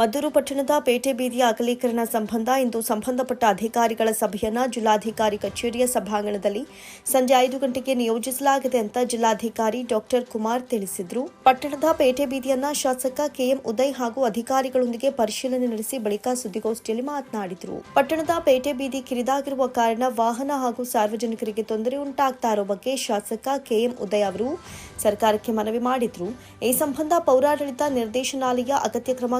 ಮದ್ದೂರು ಪಟ್ಟಣದ ಪೇಟೆ ಬೀದಿಯ ಅಗಲೀಕರಣ ಸಂಬಂಧ ಇಂದು ಸಂಬಂಧಪಟ್ಟ ಅಧಿಕಾರಿಗಳ ಸಭೆಯನ್ನ ಜಿಲ್ಲಾಧಿಕಾರಿ ಕಚೇರಿಯ ಸಭಾಂಗಣದಲ್ಲಿ ಸಂಜೆ ಐದು ಗಂಟೆಗೆ ನಿಯೋಜಿಸಲಾಗಿದೆ ಅಂತ ಜಿಲ್ಲಾಧಿಕಾರಿ ಡಾಕ್ಟರ್ ಕುಮಾರ್ ತಿಳಿಸಿದರು. ಪಟ್ಟಣದ ಪೇಟೆ ಬೀದಿಯನ್ನ ಶಾಸಕ ಕೆಎಂ ಉದಯ್ ಹಾಗೂ ಅಧಿಕಾರಿಗಳೊಂದಿಗೆ ಪರಿಶೀಲನೆ ನಡೆಸಿ ಬಳಿಕ ಸುದ್ದಿಗೋಷ್ಠಿಯಲ್ಲಿ ಮಾತನಾಡಿದರು. ಪಟ್ಟಣದ ಪೇಟೆ ಬೀದಿ ಕಿರಿದಾಗಿರುವ ಕಾರಣ ವಾಹನ ಹಾಗೂ ಸಾರ್ವಜನಿಕರಿಗೆ ತೊಂದರೆ ಉಂಟಾಗ್ತಾ ಇರೋ ಬಗ್ಗೆ ಶಾಸಕ ಕೆಎಂ ಉದಯ್ ಅವರು ಸರ್ಕಾರಕ್ಕೆ ಮನವಿ ಮಾಡಿದ್ರು. ಈ ಸಂಬಂಧ ಪೌರಾಡಳಿತ ನಿರ್ದೇಶನಾಲಯ ಅಗತ್ಯ ಕ್ರಮ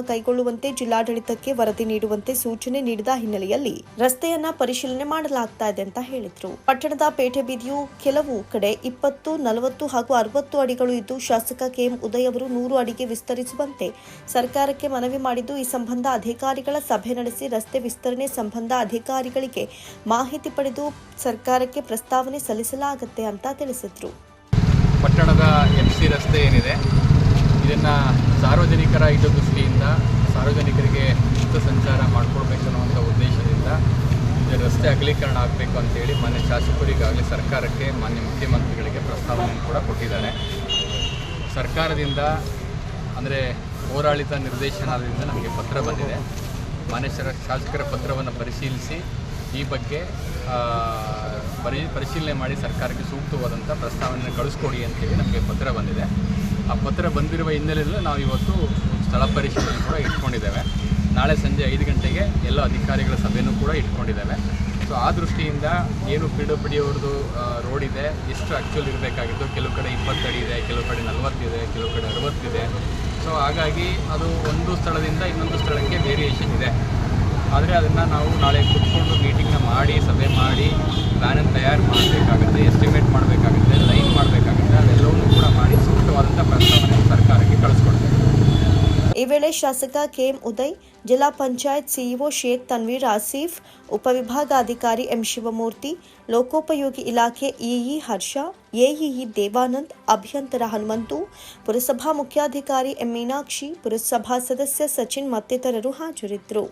ಕೈಗೊಳ್ಳುವಂತೆ ಜಿಲ್ಲಾಡಳಿತಕ್ಕೆ ವರದಿ ನೀಡುವಂತೆ ಸೂಚನೆ ನೀಡಿದ ಹಿನ್ನೆಲೆಯಲ್ಲಿ ರಸ್ತೆಯನ್ನ ಪರಿಶೀಲನೆ ಮಾಡಲಾಗ್ತಾ ಇದೆ ಅಂತ ಹೇಳಿದ್ರು. ಪಟ್ಟಣದ ಪೇಟೆ ಬೀದಿಯು ಕೆಲವು ಕಡೆ ಇಪ್ಪತ್ತು, ನಲವತ್ತು ಹಾಗೂ ಅರವತ್ತು ಅಡಿಗಳು ಇದ್ದು ಶಾಸಕ ಕೆಎಂ ಉದಯ್ ಅವರು ನೂರು ಅಡಿಗೆ ವಿಸ್ತರಿಸುವಂತೆ ಸರ್ಕಾರಕ್ಕೆ ಮನವಿ ಮಾಡಿದ್ದು, ಈ ಸಂಬಂಧ ಅಧಿಕಾರಿಗಳ ಸಭೆ ನಡೆಸಿ ರಸ್ತೆ ವಿಸ್ತರಣೆ ಸಂಬಂಧ ಅಧಿಕಾರಿಗಳಿಗೆ ಮಾಹಿತಿ ಪಡೆದು ಸರ್ಕಾರಕ್ಕೆ ಪ್ರಸ್ತಾವನೆ ಸಲ್ಲಿಸಲಾಗುತ್ತೆ ಅಂತ ತಿಳಿಸಿದ್ರು. ಪಟ್ಟಣದ ಎಂ ಸಿ ರಸ್ತೆ ಏನಿದೆ, ಇದನ್ನು ಸಾರ್ವಜನಿಕರ ಹಿತದೃಷ್ಟಿಯಿಂದ ಸಾರ್ವಜನಿಕರಿಗೆ ಮುಕ್ತ ಸಂಚಾರ ಮಾಡಿಕೊಡ್ಬೇಕು ಅನ್ನುವಂಥ ಉದ್ದೇಶದಿಂದ ರಸ್ತೆ ಅಗಲೀಕರಣ ಆಗಬೇಕು ಅಂತೇಳಿ ಮಾನ್ಯ ಶಾಸಕರಿಗಾಗಲಿ ಸರ್ಕಾರಕ್ಕೆ, ಮಾನ್ಯ ಮುಖ್ಯಮಂತ್ರಿಗಳಿಗೆ ಪ್ರಸ್ತಾವನೆ ಕೂಡ ಕೊಟ್ಟಿದ್ದಾರೆ. ಸರ್ಕಾರದಿಂದ ಅಂದರೆ ನಿರ್ದೇಶನ ನಿರ್ದೇಶನಾಲಯದಿಂದ ನಮಗೆ ಪತ್ರ ಬಂದಿದೆ. ಮಾನ್ಯ ಶಾಸಕರ ಪತ್ರವನ್ನು ಪರಿಶೀಲಿಸಿ ಈ ಬಗ್ಗೆ ಪರಿ, ಪರಿಶೀಲನೆ ಮಾಡಿ ಸರ್ಕಾರಕ್ಕೆ ಸೂಕ್ತವಾದಂಥ ಪ್ರಸ್ತಾವನೆಯನ್ನು ಕಳಿಸ್ಕೊಡಿ ಅಂತೇಳಿ ನಮಗೆ ಪತ್ರ ಬಂದಿದೆ. ಆ ಪತ್ರ ಬಂದಿರುವ ಹಿನ್ನೆಲೆಯಲ್ಲಿ ನಾವು ಇವತ್ತು ಸ್ಥಳ ಪರಿಶೀಲನೆ ಕೂಡ ಇಟ್ಕೊಂಡಿದ್ದೇವೆ. ನಾಳೆ ಸಂಜೆ ಐದು ಗಂಟೆಗೆ ಎಲ್ಲ ಅಧಿಕಾರಿಗಳ ಸಭೆಯೂ ಕೂಡ ಇಟ್ಕೊಂಡಿದ್ದೇವೆ. ಸೊ ಆ ದೃಷ್ಟಿಯಿಂದ ಏನು ಪಿ ಡಬ್ಲ್ಯೂ ಡಿ ರೋಡ್ ಇದೆ, ಎಷ್ಟು ಆ್ಯಕ್ಚುಲ್ ಇರಬೇಕಾಗಿತ್ತು? ಕೆಲವು ಕಡೆ ಇಪ್ಪತ್ತಡಿ ಇದೆ, ಕೆಲವು ಕಡೆ ನಲವತ್ತಿದೆ ಕೆಲವು ಕಡೆ ಅರವತ್ತಿದೆ ಸೊ ಹಾಗಾಗಿ ಅದು ಒಂದು ಸ್ಥಳದಿಂದ ಇನ್ನೊಂದು ಸ್ಥಳಕ್ಕೆ ವೇರಿಯೇಷನ್ ಇದೆ. ಆದರೆ ಅದನ್ನು ನಾವು ನಾಳೆ ಕುತ್ಕೊಂಡು ಮೀಟಿಂಗ್ನ ಮಾಡಿ, ಸಭೆ ಮಾಡಿ ಪ್ಲ್ಯಾನನ್ನು ಈ ವೇಳೆ ಶಾಸಕ ಕೆಎಂ ಉದಯ್ ಜಿಲ್ಲಾ ಪಂಚಾಯತ್ ಸಿಇಒ ಶೇಖ್ ತನ್ವೀರ್ ಆಸೀಫ್ ಉಪವಿಭಾಗಾಧಿಕಾರಿ ಎಂ ಶಿವಮೂರ್ತಿ ಲೋಕೋಪಯೋಗಿ ಇಲಾಖೆ ಇಇ ಹರ್ಷ ಎಇಇ ದೇವಾನಂದ್ ಅಭಿಯಂತರ ಹನುಮಂತು ಪುರಸಭಾ ಮುಖ್ಯಾಧಿಕಾರಿ ಎಂ ಮೀನಾಕ್ಷಿ ಪುರಸಭಾ ಸದಸ್ಯ ಸಚಿನ್ ಮತ್ತಿತರರು ಹಾಜರಿದ್ದರು